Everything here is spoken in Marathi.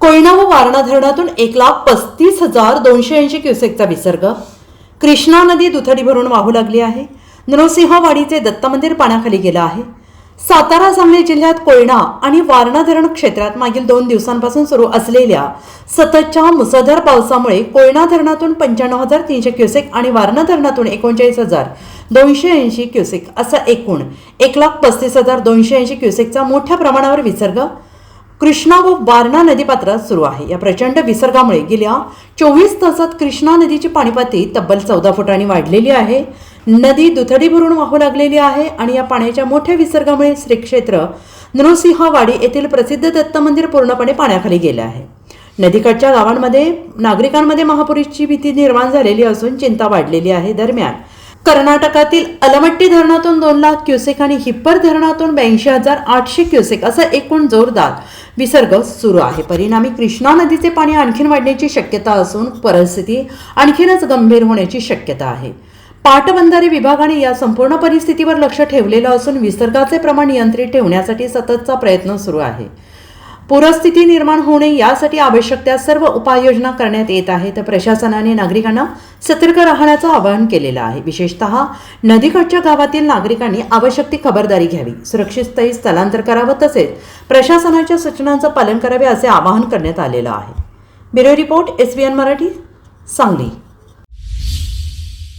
कोयना व वारणा धरणातून एक लाख पस्तीस हजार दोनशे ऐंशी क्युसेकचा विसर्ग. कृष्णा नदी दुथडी भरून वाहू लागली आहे. नृसिंहवाडीचे दत्त मंदिर पाण्याखाली गेलं आहे. सातारा सांगली जिल्ह्यात कोयना आणि वारणा धरण क्षेत्रात मागील दोन दिवसांपासून सुरू असलेल्या सततच्या मुसळधार पावसामुळे कोयना धरणातून पंच्याण्णव हजार तीनशे क्युसेक आणि वारणा धरणातून एकोणचाळीस हजार दोनशे ऐंशी क्युसेक असा एकूण एक लाख पस्तीस हजार दोनशे ऐंशी क्युसेकचा मोठ्या प्रमाणावर विसर्ग कृष्णा व वारणा नदीपात्रात सुरू आहे. या प्रचंड विसर्गामुळे गेल्या चोवीस तासात कृष्णा नदीची पाणीपाती तब्बल चौदा फुटांनी वाढलेली आहे. नदी दुथडी भरून वाहू लागलेली आहे आणि या पाण्याच्या मोठ्या विसर्गामुळे श्रीक्षेत्र नृसिंहवाडी येथील प्रसिद्ध दत्त मंदिर पूर्णपणे पाण्याखाली गेले आहे. नदीकाठच्या गावांमध्ये नागरिकांमध्ये महापुरीची भीती निर्माण झालेली असून चिंता वाढलेली आहे. दरम्यान कर्नाटकातील अलमट्टी धरणातून दोन लाख क्युसेक आणि हिप्पर धरणातून ब्याऐंशी हजार आठशे क्युसेक असं एकूण जोरदार विसर्ग सुरू आहे. परिणामी कृष्णा नदीचे पाणी आणखीन वाढण्याची शक्यता असून परिस्थिती आणखीनच गंभीर होण्याची शक्यता आहे. पाटबंधारे विभागाने या संपूर्ण परिस्थितीवर लक्ष ठेवलेलं असून विसर्गाचे प्रमाण नियंत्रित ठेवण्यासाठी सततचा प्रयत्न सुरू आहे. पूरस्थिती निर्माण होऊ नये यासाठी आवश्यक त्या सर्व उपाययोजना करण्यात येत आहे तर प्रशासनाने नागरिकांना सतर्क राहण्याचं आवाहन केलेलं आहे. विशेषतः नदीकाठच्या गावातील नागरिकांनी आवश्यक ती खबरदारी घ्यावी. सुरक्षित स्थळी स्थलांतर करावं तसेच प्रशासनाच्या सूचनांचं पालन करावे असे आवाहन करण्यात आलेलं आहे. Bureau report S Marathi Sangli.